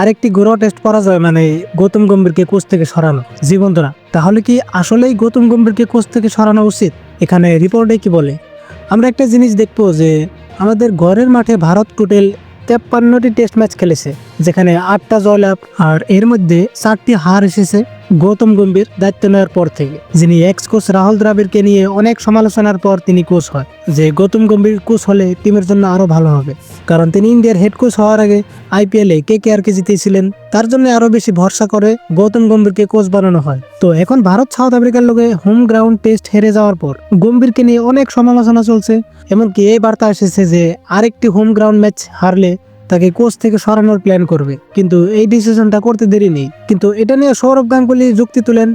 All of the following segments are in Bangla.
আরেকটি ঘরোয়া টেস্ট করা যায় মানে গৌতম গম্ভীরকে কোচ থেকে সরানো। জি বন্ধুরা, তাহলে কি আসলেই গৌতম গম্ভীরকে কোচ থেকে সরানো উচিত? এখানে রিপোর্টে কি বলে? আমরা একটা জিনিস দেখব যে আমাদের ঘরের মাঠে ভারত টোটাল তেপ্পান্নটি টেস্ট ম্যাচ খেলেছে, যেখানে আটটা জয়লাভ আর এর মধ্যে চারটি হার এসেছে। গৌতম গম্ভীর দায়িত্ব নেওয়ার পর থেকে, যিনি এক্স কোচ রাহুল দ্রাবিড়কে নিয়ে অনেক সমালোচনার পর তিনি কোচ হয়। যে গৌতম গম্ভীর কোচ হলে টিমের জন্য আরও ভালো হবে। কারণ তিনি ইন্ডিয়ার হেড কোচ হওয়ার আগে আইপিএলে কে কে আর কে জিতেছিলেন। তার জন্য আরও বেশি ভরসা করে গৌতম গম্ভীরকে কোচ বানানো হয়। তো এখন ভারত, সাউথ আফ্রিকার লোকে হোম গ্রাউন্ড টেস্ট হেরে যাওয়ার পর গম্ভীরকে নিয়ে অনেক সমালোচনা চলছে। এমনকি এই বার্তা এসেছে যে আরেকটি হোম গ্রাউন্ড ম্যাচ হারলে তাকে কোচ থেকে সরানোর প্ল্যান করবে। কিন্তু এই ডিসিশনটা করতে দেরি নেই। কিন্তু এটা নিয়ে সৌরভ গাঙ্গুলি যুক্তি তুলেন,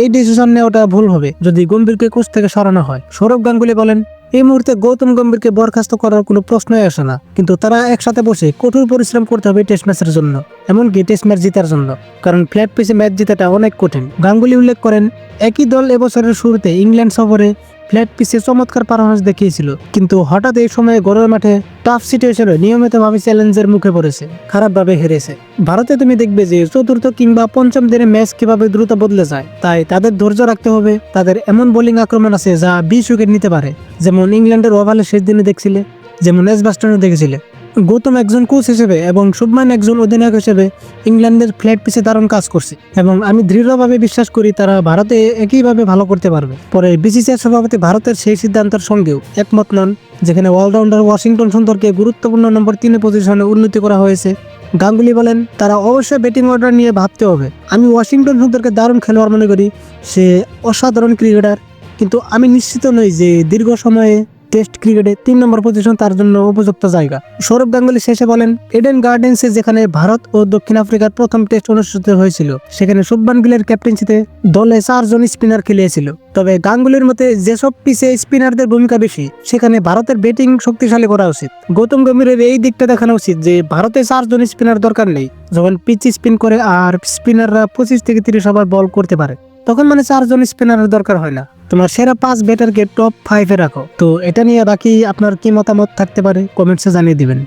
এই ডিসিশন নেওয়াটা ভুল হবে যদি গম্ভীরকে কোচ থেকে সরানো হয়। সৌরভ গাঙ্গুলি বলেন, এই মুহূর্তে গৌতম গম্ভীরকে বরখাস্ত করার কোনো প্রশ্নই আসে না। কিন্তু তারা একসাথে বসে কঠোর পরিশ্রম করতে হবে টেস্ট ম্যাচের জন্য, এমনকি টেস্ট ম্যাচ জেতার জন্য। কারণ ফ্ল্যাট পিচে ম্যাচ জেতাটা অনেক কঠিন। গাঙ্গুলি উল্লেখ করেন, একই দল এবছরের শুরুতে ইংল্যান্ড সফরে ফ্ল্যাট পিসে চমৎকার পারফরমেন্স দেখিয়েছিল, কিন্তু হঠাৎ এই সময়ে গড়ের মাঠে টাফ সিচুয়েশনে নিয়মিতভাবে চ্যালেঞ্জের মুখে পড়েছে, খারাপভাবে হেরেছে। ভারতে তুমি দেখবে যে চতুর্থ কিংবা পঞ্চম দিনে ম্যাচ কীভাবে দ্রুত বদলে যায়, তাই তাদের ধৈর্য রাখতে হবে। তাদের এমন বোলিং আক্রমণ আছে যা বিশ উইকেট নিতে পারে, যেমন ইংল্যান্ডের ওভালে শেষ দিনে দেখছিলে, যেমন এস বাস্টনে দেখেছিলে। গৌতম একজন কোচ হিসেবে এবং শুভমান একজন অধিনায়ক হিসেবে ইংল্যান্ডের ফ্ল্যাট পিছে দারুণ কাজ করছে এবং আমি দৃঢ়ভাবে বিশ্বাস করি তারা ভারতে একইভাবে ভালো করতে পারবে। পরে বিসিসিআই সভাপতি ভারতের সেই সিদ্ধান্তের সঙ্গেও একমত নন, যেখানে অলরাউন্ডার ওয়াশিংটন সুন্দরকে গুরুত্বপূর্ণ নম্বর তিনে পজিশনে উন্নতি করা হয়েছে। গাঙ্গুলি বলেন, তারা অবশ্যই ব্যাটিং অর্ডার নিয়ে ভাবতে হবে। আমি ওয়াশিংটন সুন্দরকে দারুণ খেলোয়াড় মনে করি, সে অসাধারণ ক্রিকেটার। কিন্তু আমি নিশ্চিত নই যে দীর্ঘ সময়ে টেস্ট ক্রিকেটে তিন নম্বর পজিশন তার জন্য উপযুক্ত জায়গা। সৌরভ গাঙ্গুলি শেষে বলেন এডেন গার্ডেন্সে যেখানে ভারত ও দক্ষিণ আফ্রিকার প্রথম টেস্ট অনুষ্ঠিত হয়েছিল, সেখানে শুভমান গিলের ক্যাপ্টেন্সিতে দলে চারজন স্পিনার খেলিয়েছিল। তবে গাঙ্গুলির মতে, যেসব পিচে স্পিনারদের ভূমিকা বেশি, সেখানে ভারতের ব্যাটিং শক্তিশালী করা উচিত। গৌতম গম্ভীরের এই দিকটা দেখানো উচিত যে, ভারতে চারজন স্পিনার দরকার নেই। যখন পিচ স্পিন করে আর স্পিনাররা পঁচিশ থেকে তিরিশ ওভার বল করতে পারে। তখন মানে চারজন স্পিনারের দরকার হয় না। তোমার সেরা পাঁচ ব্যাটারকে টপ ফাইভে রাখো। তো এটা নিয়ে বাকি আপনার কি মতামত থাকতে পারে? কমেন্টসে জানিয়ে দিবেন।